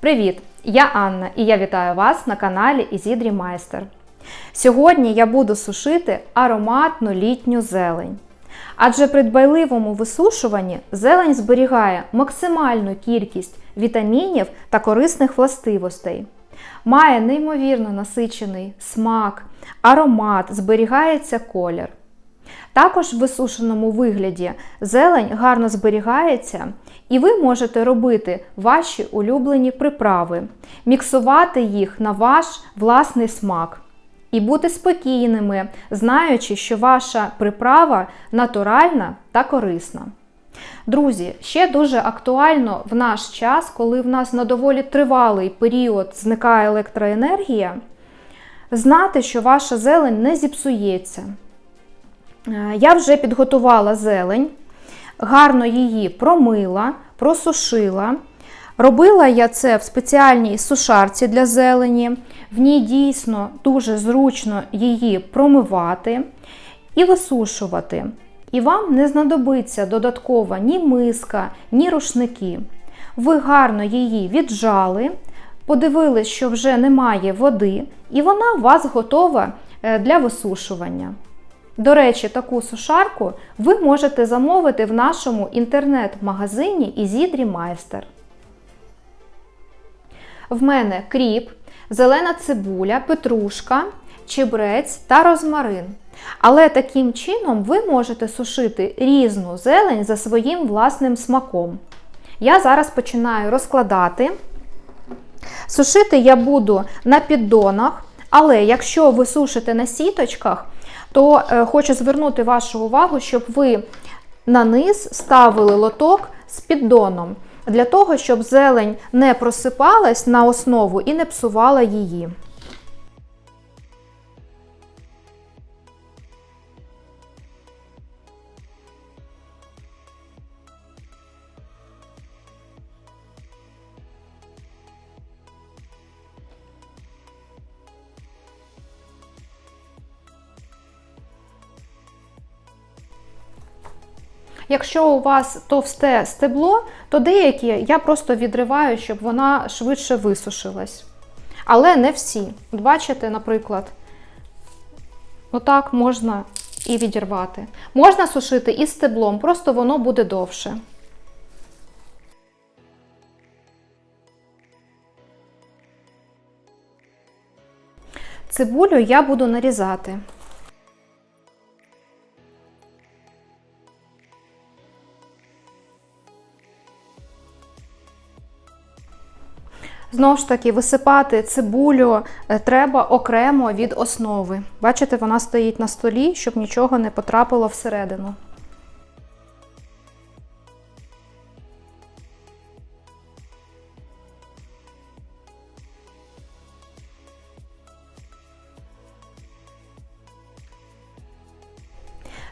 Привіт! Я Анна і я вітаю вас на каналі Ізідрі Майстер. Сьогодні я буду сушити ароматну літню зелень. Адже при дбайливому висушуванні зелень зберігає максимальну кількість вітамінів та корисних властивостей. Має неймовірно насичений смак, аромат, зберігається колір. Також в висушеному вигляді зелень гарно зберігається, і ви можете робити ваші улюблені приправи, міксувати їх на ваш власний смак. І бути спокійними, знаючи, що ваша приправа натуральна та корисна. Друзі, ще дуже актуально в наш час, коли в нас на доволі тривалий період зникає електроенергія, знати, що ваша зелень не зіпсується. Е, Я вже підготувала зелень, гарно її промила, просушила. Робила я це в спеціальній сушарці для зелені. В ній дійсно дуже зручно її промивати і висушувати. І вам не знадобиться додатково ні миска, ні рушники. Ви гарно її віджали, подивились, що вже немає води, і вона у вас готова е, для висушування. До речі, таку сушарку ви можете замовити в нашому інтернет-магазині Ізідрі Майстер. В мене кріп, зелена цибуля, петрушка, чебрець та розмарин. Але таким чином ви можете сушити різну зелень за своїм власним смаком. Я зараз починаю розкладати. Сушити я буду на піддонах, але якщо ви сушите на сіточках, то е, хочу звернути вашу увагу, щоб ви на низ ставили лоток з піддоном, для того, щоб зелень не просипалась на основу і не псувала її. Якщо у вас товсте стебло, то деякі я просто відриваю, щоб вона швидше висушилась. Але не всі. От Бачите, наприклад, отак можна і відірвати. Можна сушити і стеблом, просто воно буде довше. Цибулю я буду нарізати. Знову ж таки, висипати цибулю е, треба окремо від основи. Бачите, вона стоїть на столі, щоб нічого не потрапило всередину.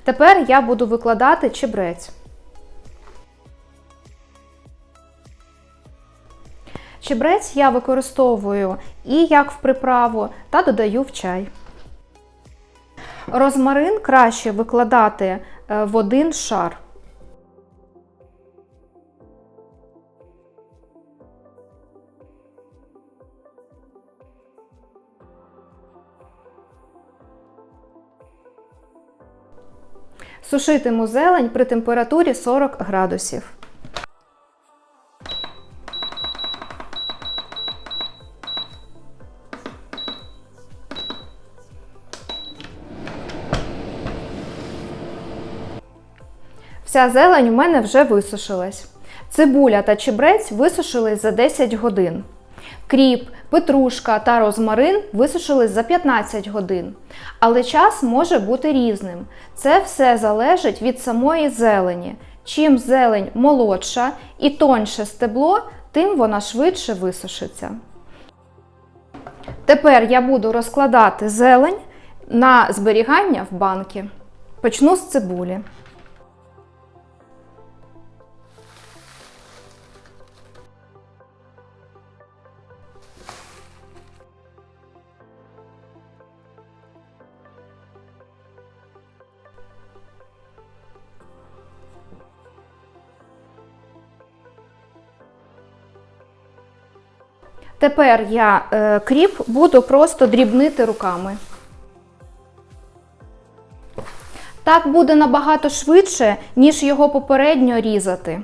Тепер я буду викладати чебрець. Чебрець я використовую і як в приправу, та додаю в чай. Розмарин краще викладати е, в один шар. Сушитиму зелень при температурі 40 градусів. Вся зелень у мене вже висушилась. Цибуля та чебрець висушились за 10 годин. Кріп, петрушка та розмарин висушились за 15 годин. Але час може бути різним. Це все залежить від самої зелені. Чим зелень молодша і тоньше стебло, тим вона швидше висушиться. Тепер я буду розкладати зелень на зберігання в банки. Почну з цибулі. Тепер я е, кріп буду просто дрібнити руками. Так буде набагато швидше, ніж його попередньо різати.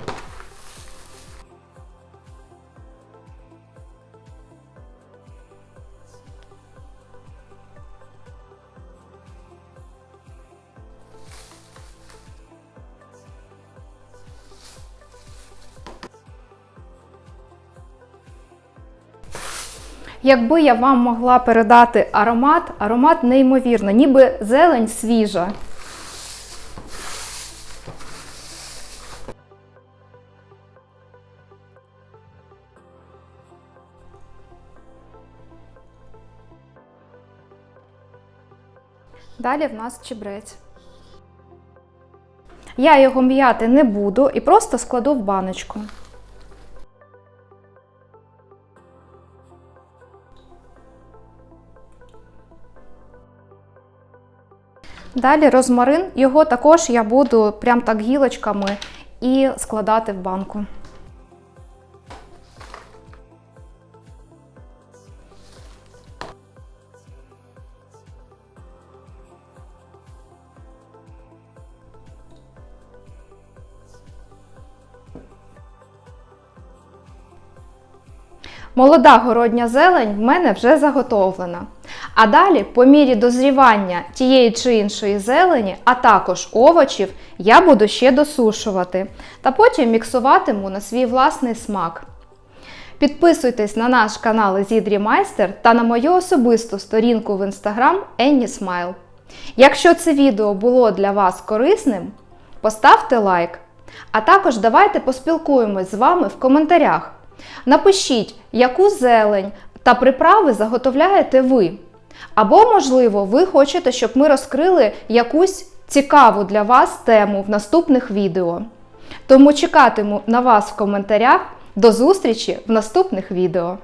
Якби я вам могла передати аромат, аромат неймовірно, ніби зелень свіжа. Далі в нас чебрець. Я його м'яти не буду і просто складу в баночку. Далі розмарин, його також я буду прям так гілочками і складати в банку. Молода городня зелень в мене вже заготовлена. А далі, по мірі дозрівання тієї чи іншої зелені, а також овочів, я буду ще досушувати та потім міксуватиму на свій власний смак. Підписуйтесь на наш канал Зідрі Майстер та на мою особисту сторінку в інстаграм Енні. Якщо це відео було для вас корисним, поставте лайк. А також давайте поспілкуємось з вами в коментарях. Напишіть, яку зелень та приправи заготовляєте ви. Або, можливо, ви хочете, щоб ми розкрили якусь цікаву для вас тему в наступних відео. Тому чекатиму на вас в коментарях. До зустрічі в наступних відео!